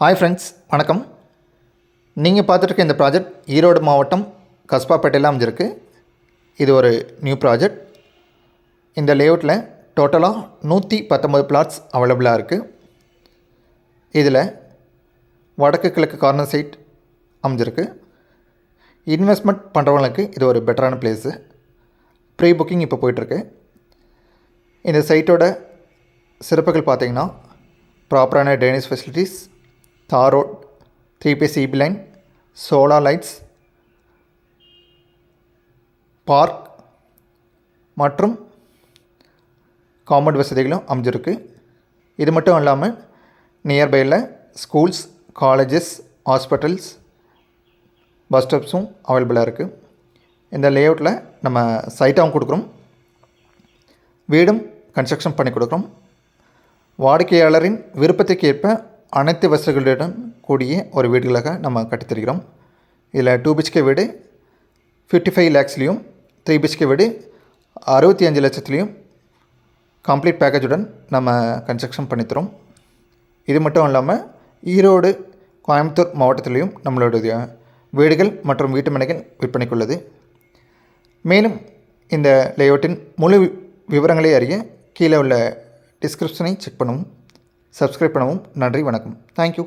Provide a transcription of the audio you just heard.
Hi friends வணக்கம். நீங்கள் பார்த்துட்டு இந்த ப்ராஜெக்ட் ஈரோடு மாவட்டம் கஸ்பாப்பேட்டையில் அமைஞ்சிருக்கு. இது ஒரு நியூ ப்ராஜெக்ட் இந்த லேஅவுட்டில் டோட்டலாக நூற்றி பத்தொம்பது பிளாட்ஸ் அவைலபிளாக இருக்குது இதில் வடக்கு கிழக்கு கார்னர் சைட் அமைஞ்சிருக்கு. இன்வெஸ்ட்மெண்ட் பண்ணுறவங்களுக்கு இது ஒரு பெட்டரான பிளேஸு ப்ரீ புக்கிங் இப்போ போயிட்டுருக்கு இந்த சைட்டோட சிறப்புகள் பார்த்தீங்கன்னா ப்ராப்பரான ட்ரைனேஜ் ஃபெசிலிட்டிஸ் தார் ரோட் த்ரீ பி சிபி லைன் சோலார் லைட்ஸ் பார்க் மற்றும் காம்பவுண்ட் வசதிகளும் அமைஞ்சிருக்கு. இது மட்டும் இல்லாமல் நியர்பையில் ஸ்கூல்ஸ் காலேஜஸ் ஹாஸ்பிட்டல்ஸ் பஸ் ஸ்டாப்ஸும் அவைலபிளாக இருக்குது இந்த லேஅவுட்டில் நம்ம சைட்டாகவும் கொடுக்குறோம். வீடும் கன்ஸ்ட்ரக்ஷன் பண்ணி கொடுக்குறோம். வாடிக்கையாளரின் விருப்பத்துக்கு ஏற்ப அனைத்து வசதிகளுடன் கூடிய ஒரு வீடுகளாக நம்ம கட்டித்தருகிறோம். இதில் டூ பிஹெச்கே வீடு ஃபிஃப்டி ஃபைவ் லேக்ஸ்லேயும் த்ரீ பிஹெச்கே வீடு அறுபத்தி அஞ்சு லட்சத்துலேயும் கம்ப்ளீட் பேக்கேஜுடன் நம்ம கன்ஸ்ட்ரக்ஷன் பண்ணித்தரோம். இது மட்டும் இல்லாமல் ஈரோடு கோயம்புத்தூர் மாவட்டத்திலையும் நம்மளுடைய வீடுகள் மற்றும் வீட்டு மனைகள் விற்பனைக்குள்ளது மேலும் இந்த லேஅவுட்டின் முழு வி- விவரங்களை அறிய கீழே உள்ள டிஸ்கிரிப்ஷனை செக் பண்ணவும் சப்ஸ்கிரைப் பண்ணவும் நன்றி வணக்கம். தேங்க்யூ